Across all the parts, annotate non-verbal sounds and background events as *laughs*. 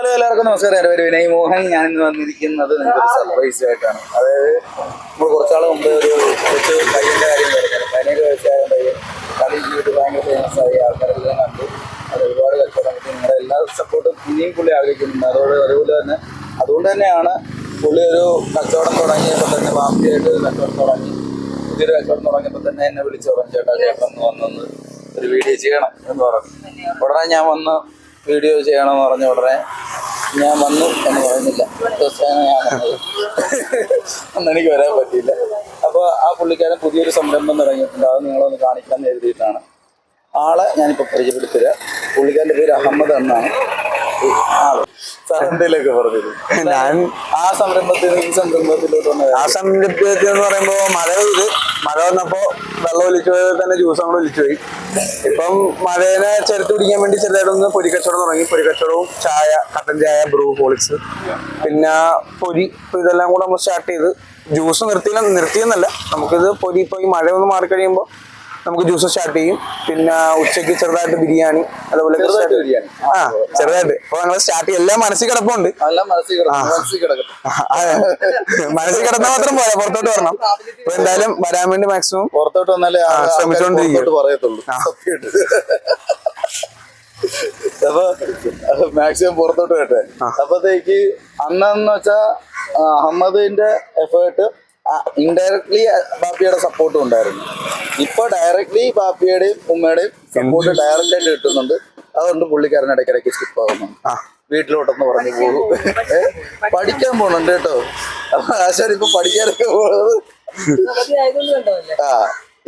Hello എല്ലാവർക്കും നമസ്കാരം. എന്റെ പേര് വിനയ് മോഹൻ. ഞാൻ ഇന്ന് വന്നിരിക്കുന്നത് നിങ്ങൾക്ക് സർപ്രൈസ് ആയിട്ടാണ്. അതായത് നമ്മൾ കുറച്ചാൾ മുമ്പ് ഒരു കൊച്ചു പയ്യന്റെ കാര്യം പറഞ്ഞു പതിനേഴ് വയസ്സായ പയ്യൻ കളി ജീവിതത്തിൽ ഭയങ്കര ഫേമസ് ആയി. ആൾക്കാരെല്ലാം കണ്ടു. അത് ഒരുപാട് കച്ചവടം നിങ്ങളുടെ എല്ലാ സപ്പോർട്ടും ഇനിയും പുള്ളി ആഗ്രഹിക്കുന്നുണ്ട്. അതോടെ അതുപോലെ തന്നെ അതുകൊണ്ട് തന്നെയാണ് പുള്ളി ഒരു കച്ചവടം തുടങ്ങിയപ്പോൾ തന്നെ ഒരു കച്ചവടം തുടങ്ങി. പുതിയൊരു കച്ചവടം തുടങ്ങിയപ്പോൾ തന്നെ എന്നെ വിളിച്ച് പറഞ്ഞു ചേട്ടാ ചേട്ടൻ വന്നു വന്നു ഒരു വീഡിയോ ചെയ്യണം എന്ന് പറഞ്ഞു. ഉടനെ ഞാൻ വന്ന് വീഡിയോ ചെയ്യണമെന്ന് പറഞ്ഞ ഉടനെ ഞാൻ വന്നു എന്ന് പറയുന്നില്ല ദിവസമാണ് ഞാൻ വന്നത്. അന്ന് എനിക്ക് വരാൻ പറ്റിയില്ല. അപ്പോൾ ആ പുള്ളിക്കാരൻ പുതിയൊരു സംരംഭം തുടങ്ങിയിട്ടുണ്ട്. അത് നിങ്ങളൊന്ന് കാണിക്കാമെന്ന് എഴുതിയിട്ടാണ്. ആളെ ഞാനിപ്പോൾ പരിചയപ്പെടുത്തില്ല പുള്ളിക്കാരന്റെ പേര് അഹമ്മദ് എന്നാണ്. ആൾ പറഞ്ഞത് ഞാൻ ആ സംരംഭത്തിൽ ഈ സംരംഭത്തിലോട്ട് ആ സംരംഭത്തിൽ എന്ന് പറയുമ്പോ മഴ പെയ്ത് മഴ വന്നപ്പോ വെള്ളം ഒലിച്ചു പോയത് തന്നെ ജ്യൂസ് അങ്ങോട്ട് ഒലിച്ചു പോയി. ഇപ്പം മഴേനെ ചെറുത്ത് പിടിക്കാൻ വേണ്ടി ചെറുതായിട്ടൊന്ന് പൊരിക്കച്ചവടം തുടങ്ങി. പൊരിക്കച്ചവടവും ചായ കട്ടൻ ചായ ബ്രൂ ഹോളിക്സ് പിന്നെ പൊരി ഇതെല്ലാം കൂടെ നമ്മൾ സ്റ്റാർട്ട് ചെയ്ത് ജ്യൂസ് നിർത്തിയില്ല നിർത്തിയെന്നല്ല. നമുക്കിത് പൊരി ഇപ്പൊ ഈ മഴ ഒന്ന് മാറിക്കഴിയുമ്പോൾ നമുക്ക് ജ്യൂസ് സ്റ്റാർട്ട് ചെയ്യും. പിന്നെ ഉച്ചയ്ക്ക് ചെറുതായിട്ട് ബിരിയാണി അതുപോലെ. ആ ചെറുതായിട്ട്. അപ്പൊ ഞങ്ങൾ സ്റ്റാർട്ട് ചെയ്യും. എല്ലാം മനസ്സിൽ കിടപ്പുണ്ട്. മനസ്സിൽ കിടന്ന മാത്രം പോരാ പുറത്തോട്ട് വരണം. അപ്പൊ എന്തായാലും വരാൻ വേണ്ടി മാക്സിമം പുറത്തോട്ട് വന്നാലേ ശ്രമിച്ചോണ്ടിരിക്കും. പറയത്തുള്ളൂ. അപ്പൊ മാക്സിമം പുറത്തോട്ട് വരട്ടെ. അപ്പത്തേക്ക് അന്നെന്ന് വെച്ചാ അഹമ്മദിന്റെ എഫേർട്ട് ഇൻഡയറക്ട്ലി ബാപ്പിയുടെ സപ്പോർട്ടും ഉണ്ടായിരുന്നു. ഇപ്പൊ ഡയറക്ട്ലി ബാപ്പിയുടെയും ഉമ്മയുടെയും സപ്പോർട്ട് ഡയറക്റ്റ് ആയിട്ട് കിട്ടുന്നുണ്ട്. അതുകൊണ്ട് പുള്ളിക്കാരൻ ഇടയ്ക്കിടയ്ക്ക് സ്കിപ്പ് ആകുന്നുണ്ട് വീട്ടിലോട്ടെന്ന് പറഞ്ഞു പോകും. പഠിക്കാൻ പോണുണ്ട് കേട്ടോ. അപ്പൊ ആശാൻ ഇപ്പൊ പഠിക്കാനൊക്കെ പോകുന്നത്. ആ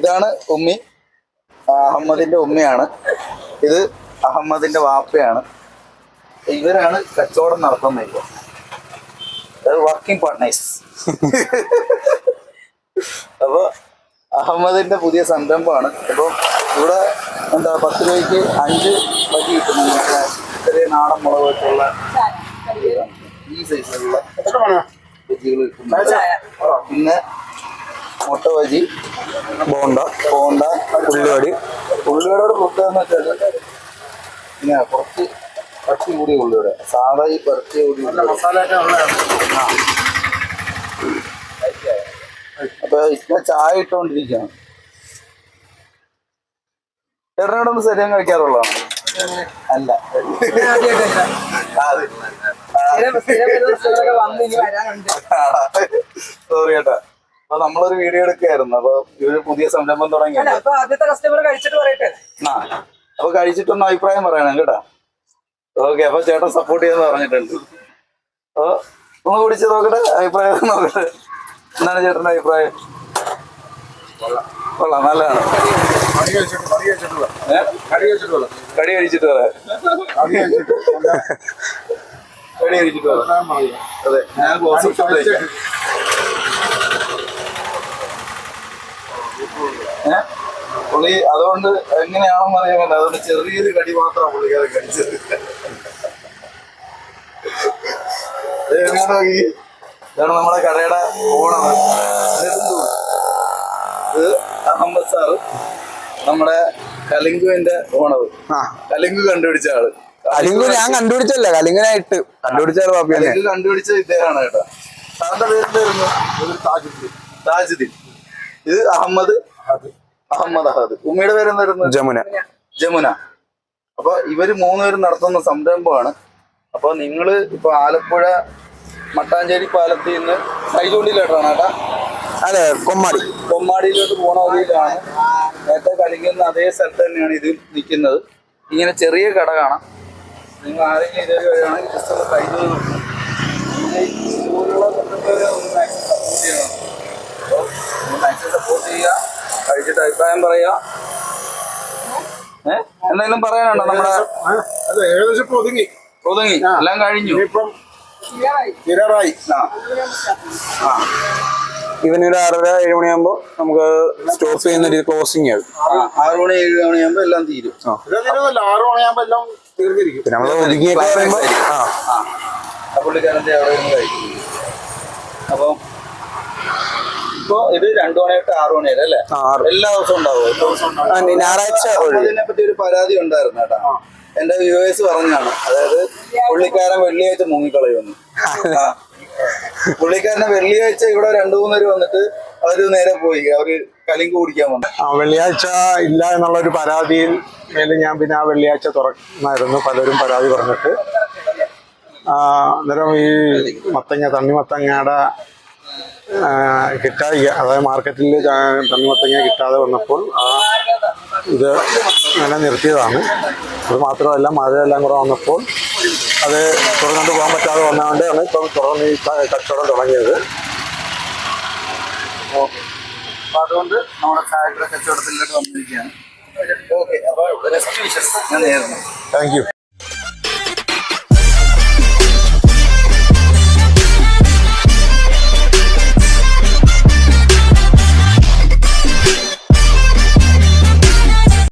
ഇതാണ് ഉമ്മി. അഹമ്മദിന്റെ ഉമ്മയാണ്. ഇത് അഹമ്മദിന്റെ വാപ്പയാണ്. ഇവരാണ് കച്ചവടം നടത്തുന്നത്. വർക്കിംഗ് പാർട്ട്നേഴ്സ് *laughs* അപ്പൊ അഹമ്മദിന്റെ പുതിയ സംരംഭമാണ്. അപ്പൊ ഇവിടെ എന്താ പത്ത് രൂപയ്ക്ക് അഞ്ച് വരി കിട്ടുന്നു ചെറിയ നാടൻ മുളക് വെച്ചുള്ള ഈ സൈസിലുള്ള ബജികൾ പിന്നെ മുട്ട ബജി ബോണ്ട ബോണ്ട ഉള്ളിവടി. ഉള്ളിയോട് എന്ന് വെച്ചാൽ പിന്നെ കുറച്ച് പറ്റി കൂടി ഉള്ളിവട. സാധാ ഈ പരത്തിയ കൂടി മസാല അപ്പൊ ഇപ്പൊ ചായ ഇട്ടുകൊണ്ടിരിക്കുകയാണ് ചേട്ടനോടൊന്ന് ശരിയാൻ കഴിക്കാറുള്ളതാണ് അല്ല. സോറി ചേട്ടാ. അപ്പൊ നമ്മളൊരു വീഡിയോ എടുക്കുകയായിരുന്നു. അപ്പൊ ഇവർ പുതിയ സംരംഭം തുടങ്ങി അപ്പൊ ആദ്യത്തെ കസ്റ്റമർ കഴിച്ചിട്ട് പറയട്ടെ. ആ. അപ്പൊ കഴിച്ചിട്ടൊന്ന് അഭിപ്രായം പറയണം കേട്ടാ. ഓക്കെ അപ്പൊ ചേട്ടൻ സപ്പോർട്ട് ചെയ്യുന്ന പറഞ്ഞിട്ടുണ്ട്. അപ്പൊ ഒന്ന് കുടിച്ച് നോക്കട്ടെ അഭിപ്രായം നോക്കട്ടെ. എന്താണ് ചേട്ടന്റെ അഭിപ്രായം? കൊള്ളാം. നല്ലതാണ്? കടി കഴിച്ചിട്ട് ഷോട്ട് പുള്ളി അതുകൊണ്ട് എങ്ങനെയാണെന്ന് അറിയാൻ വേണ്ട. അതുകൊണ്ട് ചെറിയൊരു കടി മാത്രമാണ് പുള്ളിക്കാരൻ കഴിച്ചത് ഇങ്ങോട്ട് നോക്കി. ഇതാണ് നമ്മുടെ കടയുടെ ഓണം ഇത് അഹമ്മദ് സാറ് നമ്മുടെ കലിംഗുവിന്റെ ഓണവ് കലിങ്കു കണ്ടുപിടിച്ച ആൾ. കലിങ്കു ഞാൻ കണ്ടുപിടിച്ചല്ല കലിങ്ങനായിട്ട് കണ്ടുപിടിച്ച ആൾ തന്നെ കലിംഗു കണ്ടുപിടിച്ച ഇദ്ദേഹമാണ് കേട്ടോ. സാറിന്റെ പേരെന്തായിരുന്നു താജുദ്ദീൻ. ഇത് അഹമ്മദ് അഹമ്മദ് അഹദ്. ഉമ്മയുടെ പേരെന്തായിരുന്നു ജമുന. ജമുന. അപ്പൊ ഇവർ മൂന്നുപേരും നടത്തുന്ന സംരംഭമാണ്. അപ്പൊ നിങ്ങൾ ഇപ്പൊ ആലപ്പുഴ മട്ടാഞ്ചേരി പാലത്തിൽ നിന്ന് കൈചൂണ്ടിയിലോട്ടാണ് ഏട്ടാ അതെ കൊമ്മാടി. കൊമ്മാടിയിലോട്ട് പോണ വഴിയിലാണ്. നേരത്തെ കളിക്കുന്ന അതേ സ്ഥലത്ത് തന്നെയാണ് ഇത് നിൽക്കുന്നത്. ഇങ്ങനെ ചെറിയ കട കാണാം. നിങ്ങൾ ആരെങ്കിലും ഇതേ വഴിയാണെങ്കിൽ ജസ്റ്റ് ഒന്ന് സപ്പോർട്ട് ചെയ്യുക. കഴിച്ചിട്ട് അഭിപ്രായം പറയുക. ഏഹ് എന്തെങ്കിലും പറയാനുണ്ടോ നമ്മുടെ ഏകദേശം ഇപ്പൊ ഒതുങ്ങി. ഒതുങ്ങി. എല്ലാം കഴിഞ്ഞു. ഇനിയിപ്പം തീരാറായി ആ. ആ. ഇവനൊരു ആറര ഏഴ് മണിയാകുമ്പോ നമുക്ക് സ്റ്റോപ്പ് ചെയ്യുന്ന രീതി ക്ലോസിംഗ് ആകും ആറ് മണി ഏഴ് മണിയാകുമ്പോ എല്ലാം തീരും. ആറ് മണിയാകുമ്പോ എല്ലാം തീർന്നിരിക്കും. നമ്മൾ ഒതുങ്ങിയൊക്കെ ആ. ആ. ആ പുള്ളിക്കാരന്റെ അവിടെ നിന്ന് കഴിക്കും. അപ്പം ഇപ്പൊ ഇത് രണ്ടു മണി തൊട്ട് ആറു മണി വരെ അല്ലേ? എല്ലാ ദിവസവും ഉണ്ടാവും ഞായറാഴ്ച അതിനെ പറ്റി ഒരു പരാതി ഉണ്ടായിരുന്നു കേട്ടോ. എന്റെ വ്യൂവേഴ്സ് പറഞ്ഞാണ് അതായത് പുള്ളിക്കാരൻ വെള്ളിയാഴ്ച മുങ്ങിക്കളയുന്നു. പുള്ളിക്കാരനെ വെള്ളിയാഴ്ച ഇവിടെ രണ്ടു മൂന്ന് പേര് വന്നിട്ട് അവർ നേരെ പോയി. അവർ കലിങ്ക് കുടിക്കാൻ വന്നു. ആ വെള്ളിയാഴ്ച ഇല്ല എന്നുള്ള ഒരു പരാതിയിൽ മേലെ ഞാൻ പിന്നെ ആ വെള്ളിയാഴ്ച തുറന്നായിരുന്നു. പലരും പരാതി പറഞ്ഞിട്ട്. അന്നേരം ഈ മത്തങ്ങ തണ്ണിമത്തങ്ങയുടെ മത്തങ്ങയുടെ കിട്ടാ അതായത് മാർക്കറ്റിൽ തണ്ണിമത്തങ്ങ കിട്ടാതെ വന്നപ്പോൾ ആ ഇത് ഇങ്ങനെ നിർത്തിയതാണ് അത് മാത്രമല്ല മഴയെല്ലാം കൂടെ വന്നപ്പോൾ അത് തുറന്നുകൊണ്ട് പോകാൻ പറ്റാതെ വന്നതുകൊണ്ടാണ് ഇപ്പം തുറന്ന് ഈ കച്ചവടം തുടങ്ങിയത്. അപ്പൊ അതുകൊണ്ട് നമ്മുടെ ചായക്കട കച്ചവടത്തിലേക്ക് വന്നിരിക്കുകയാണ്. ഓക്കെ അപ്പൊ ബെസ്റ്റ് വിഷസ് ഞാൻ നേരുന്നു താങ്ക് യു